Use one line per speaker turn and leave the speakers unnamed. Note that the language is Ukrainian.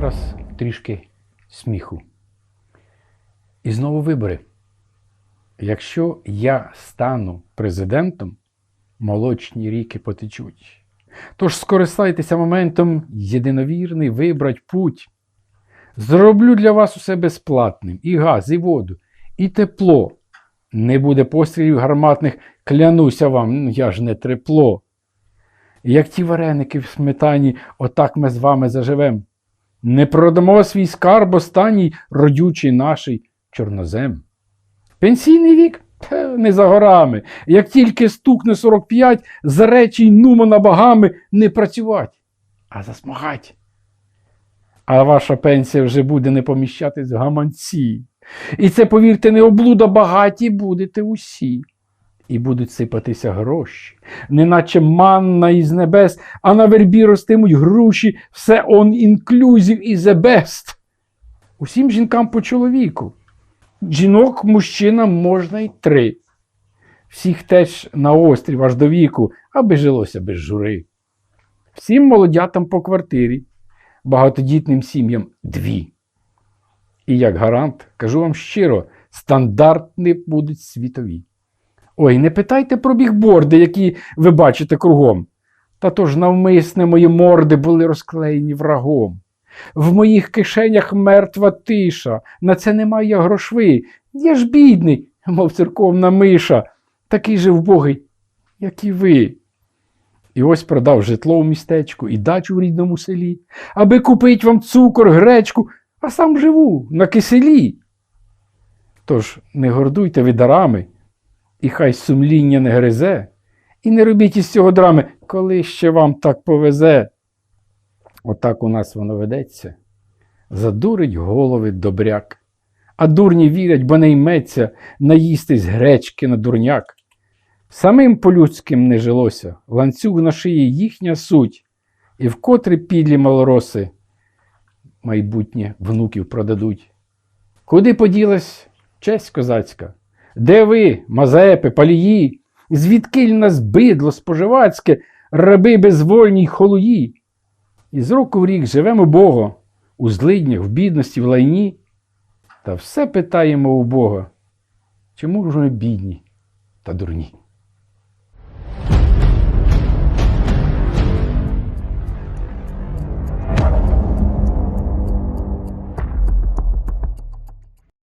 зараз трішки сміху. І знову вибори. Якщо я стану президентом, молочні ріки потечуть. Тож скористайтеся моментом єдиновірний вибрать путь. Зроблю для вас усе безплатним і газ, і воду, і тепло. Не буде пострілів гарматних, клянуся вам, ну я ж не трепло. Як ті вареники в сметані, отак ми з вами заживем. Не продамо свій скарб останній, родючий наший чорнозем. Пенсійний вік не за горами. Як тільки стукне 45, за речі й нумо набагами не працювати, а засмагать. А ваша пенсія вже буде не поміщатись в гаманці. І це, повірте, не облуда багаті будете усі. І будуть сипатися гроші, неначе манна із небес, а на вербі ростимуть груші, все он інклюзів і best. Усім жінкам по чоловіку. Жінок мужчинам можна й три. Всіх теж на острів аж до віку, аби жилося без жури. Всім молодятам по квартирі, багатодітним сім'ям дві. І як гарант, кажу вам щиро, стандартні будуть світові. Ой, не питайте про бігборди, які ви бачите кругом. Та то ж навмисне мої морди були розклеєні врагом. В моїх кишенях мертва тиша, на це немає грошви. Я ж бідний, мов церковна миша, такий же вбогий, як і ви. І ось продав житло в містечку і дачу в рідному селі, аби купить вам цукор, гречку, а сам живу на киселі. Тож не гордуйте ви дарами, і хай сумління не гризе, і не робіть із цього драми, коли ще вам так повезе. Отак у нас воно ведеться. Задурить голови добряк, а дурні вірять, бо не йметься наїстись гречки на дурняк. Самим по-людським не жилося, ланцюг на шиї їхня суть, і вкотре підлі малороси майбутнє внуків продадуть. Куди поділась честь козацька? Де ви, мазепи, палії? Звідкиль нас бидло споживацьке, раби безвольні й холуї? І з року в рік живемо Бога, у злиднях, в бідності, в лайні, та все питаємо у Бога. Чому ж ми бідні та дурні?